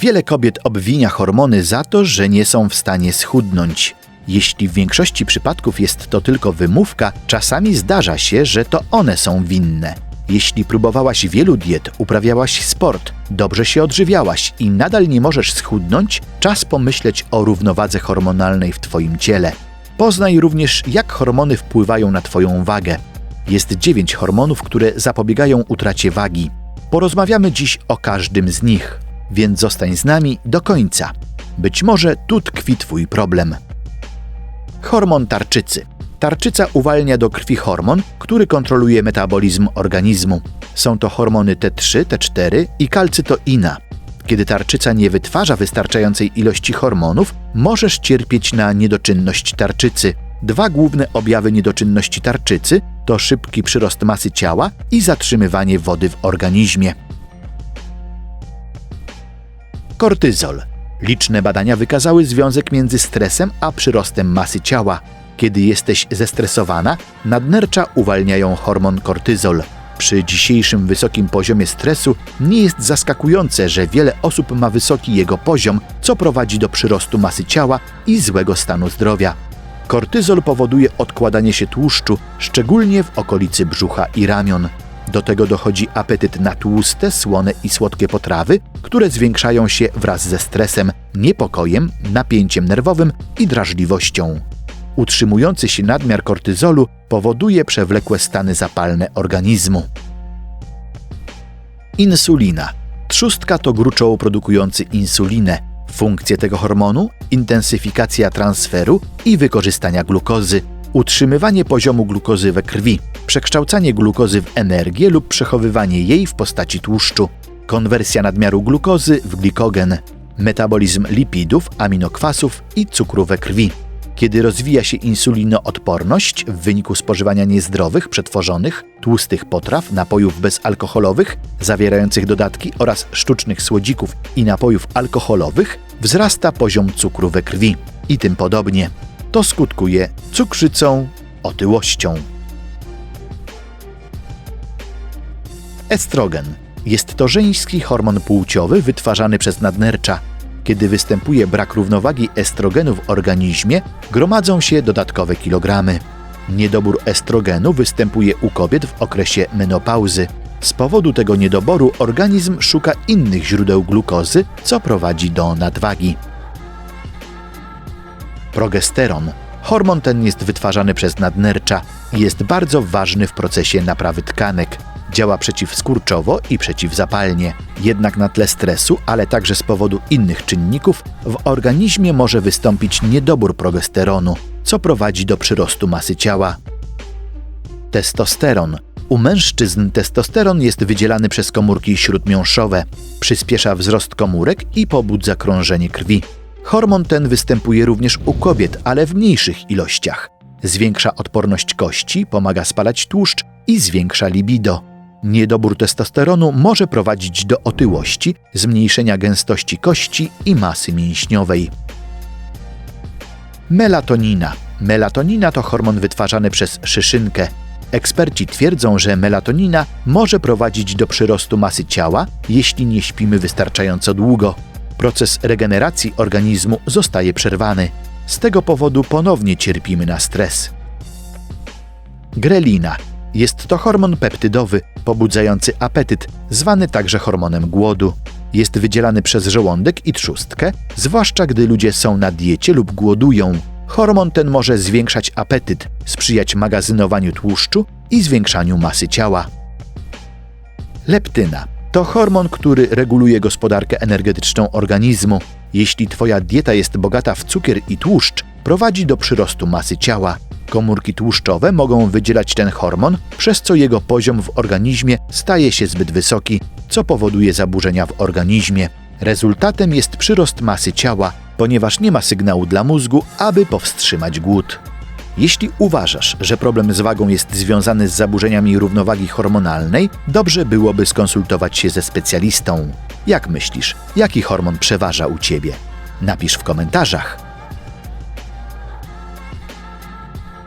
Wiele kobiet obwinia hormony za to, że nie są w stanie schudnąć. Jeśli w większości przypadków jest to tylko wymówka, czasami zdarza się, że to one są winne. Jeśli próbowałaś wielu diet, uprawiałaś sport, dobrze się odżywiałaś i nadal nie możesz schudnąć, czas pomyśleć o równowadze hormonalnej w Twoim ciele. Poznaj również, jak hormony wpływają na Twoją wagę. Jest dziewięć hormonów, które zapobiegają utracie wagi. Porozmawiamy dziś o każdym z nich, więc zostań z nami do końca. Być może tu tkwi Twój problem. Hormon tarczycy. Tarczyca uwalnia do krwi hormon, który kontroluje metabolizm organizmu. Są to hormony T3, T4 i kalcytoina. Kiedy tarczyca nie wytwarza wystarczającej ilości hormonów, możesz cierpieć na niedoczynność tarczycy. Dwa główne objawy niedoczynności tarczycy to szybki przyrost masy ciała i zatrzymywanie wody w organizmie. Kortyzol. Liczne badania wykazały związek między stresem a przyrostem masy ciała. Kiedy jesteś zestresowana, nadnercza uwalniają hormon kortyzol. Przy dzisiejszym wysokim poziomie stresu nie jest zaskakujące, że wiele osób ma wysoki jego poziom, co prowadzi do przyrostu masy ciała i złego stanu zdrowia. Kortyzol powoduje odkładanie się tłuszczu, szczególnie w okolicy brzucha i ramion. Do tego dochodzi apetyt na tłuste, słone i słodkie potrawy, które zwiększają się wraz ze stresem, niepokojem, napięciem nerwowym i drażliwością. Utrzymujący się nadmiar kortyzolu powoduje przewlekłe stany zapalne organizmu. Insulina. Trzustka to gruczoł produkujący insulinę. Funkcje tego hormonu intensyfikacja transferu i wykorzystania glukozy, utrzymywanie poziomu glukozy we krwi, przekształcanie glukozy w energię lub przechowywanie jej w postaci tłuszczu, konwersja nadmiaru glukozy w glikogen, metabolizm lipidów, aminokwasów i cukru we krwi. Kiedy rozwija się insulinoodporność w wyniku spożywania niezdrowych, przetworzonych, tłustych potraw, napojów bezalkoholowych, zawierających dodatki oraz sztucznych słodzików i napojów alkoholowych, wzrasta poziom cukru we krwi i tym podobnie. To skutkuje cukrzycą, otyłością. Estrogen jest to żeński hormon płciowy wytwarzany przez nadnercza. Kiedy występuje brak równowagi estrogenu w organizmie, gromadzą się dodatkowe kilogramy. Niedobór estrogenu występuje u kobiet w okresie menopauzy. Z powodu tego niedoboru organizm szuka innych źródeł glukozy, co prowadzi do nadwagi. Progesteron. Hormon ten jest wytwarzany przez nadnercza i jest bardzo ważny w procesie naprawy tkanek. Działa przeciwskurczowo i przeciwzapalnie. Jednak na tle stresu, ale także z powodu innych czynników, w organizmie może wystąpić niedobór progesteronu, co prowadzi do przyrostu masy ciała. Testosteron. U mężczyzn testosteron jest wydzielany przez komórki śródmiąższowe, przyspiesza wzrost komórek i pobudza krążenie krwi. Hormon ten występuje również u kobiet, ale w mniejszych ilościach. Zwiększa odporność kości, pomaga spalać tłuszcz i zwiększa libido. Niedobór testosteronu może prowadzić do otyłości, zmniejszenia gęstości kości i masy mięśniowej. Melatonina. Melatonina to hormon wytwarzany przez szyszynkę. Eksperci twierdzą, że melatonina może prowadzić do przyrostu masy ciała, jeśli nie śpimy wystarczająco długo. Proces regeneracji organizmu zostaje przerwany. Z tego powodu ponownie cierpimy na stres. Grelina jest to hormon peptydowy pobudzający apetyt, zwany także hormonem głodu. Jest wydzielany przez żołądek i trzustkę, zwłaszcza gdy ludzie są na diecie lub głodują. Hormon ten może zwiększać apetyt, sprzyjać magazynowaniu tłuszczu i zwiększaniu masy ciała. Leptyna to hormon, który reguluje gospodarkę energetyczną organizmu. Jeśli Twoja dieta jest bogata w cukier i tłuszcz, prowadzi do przyrostu masy ciała. Komórki tłuszczowe mogą wydzielać ten hormon, przez co jego poziom w organizmie staje się zbyt wysoki, co powoduje zaburzenia w organizmie. Rezultatem jest przyrost masy ciała, ponieważ nie ma sygnału dla mózgu, aby powstrzymać głód. Jeśli uważasz, że problem z wagą jest związany z zaburzeniami równowagi hormonalnej, dobrze byłoby skonsultować się ze specjalistą. Jak myślisz, jaki hormon przeważa u ciebie? Napisz w komentarzach.